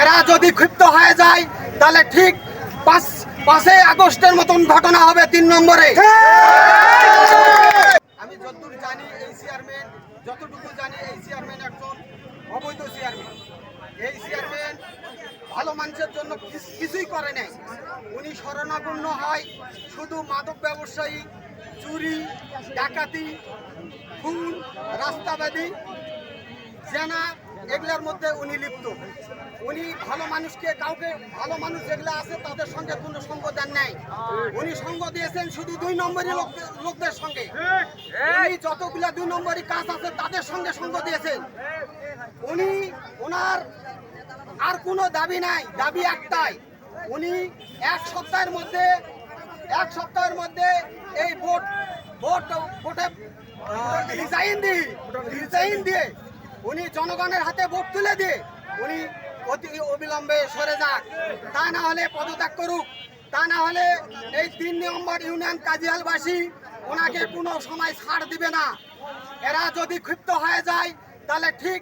এরা যদি ক্ষিপ্ত হয়ে যায়, তাহলে ঠিক পাঁচ, পাঁচই আগস্টের মতন ঘটনা হবে তিন নম্বরে। আমি জানি এই চেয়ারম্যান যতটুকু জানি এই চেয়ারম্যান চেয়ারম্যান এই চেয়ারম্যান ভালো মানুষের জন্য কিছ- কিছুই করে নাই। উনি হয় শুধু মাদক ব্যবসায়ী, চুরি, ডাকাতি, খুন, রাস্তাবাদী, জেনা, এগুলোর মধ্যে উনি লিপ্ত। উনি ভালো মানুষকে, কাউকে ভালো মানুষ যেগুলো আছে তাদের সঙ্গে কোনো সঙ্গ দেন নাই। উনি সঙ্গ দিয়েছেন শুধু দুই নম্বরই লোক- লোকদের সঙ্গে। উনি যতগুলা দুই নম্বরই কাজ আছে তাদের সঙ্গে সঙ্গ দিয়েছেন। উনি ওনার আর কোনো দাবি নাই, দাবি একটাই। উনি এক সপ্তাহের মধ্যে, এক সপ্তাহের মধ্যে এই ভোট ভোট, ভোটে রিজাইন দিয়ে রিজাইন দিয়ে উনি জনগণের হাতে ভোট তুলে দিয়ে উনি অতি অবিলম্বে সরে যাক। তা না হলে পদত্যাগ করুক। তা না হলে এই তিন নম্বর ইউনিয়ন কাজিয়ালবাসী ওনাকে কোনো সময় ছাড় দিবে না। এরা যদি ক্ষিপ্ত হয়ে যায়, তাহলে ঠিক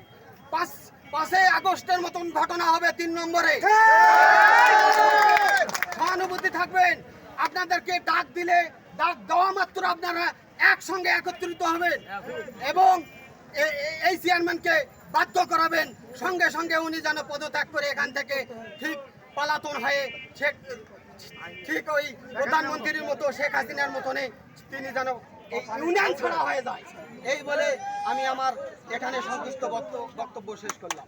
পাঁচ পাঁচই আগস্টের মতন ঘটনা হবে তিন নম্বরে। সহানুভূতি থাকবেন। আপনাদেরকে ডাক দিলে, ডাক দেওয়া মাত্র আপনারা একসঙ্গে একত্রিত হবেন। এবং এই চেয়ারম্যানকে বাধ্য করাবেন। সঙ্গে সঙ্গে উনি যেন পদত্যাগ করে এখান থেকে ঠিক পালাতন হয়ে শেখ ঠিক ওই প্রধানমন্ত্রীর মতো, শেখ হাসিনার মতনে তিনি যেন ইউনিয়ন ছাড়া হয়ে যায়। এই বলে আমি আমার এখানে সন্তুষ্ট বক্তব্য শেষ করলাম।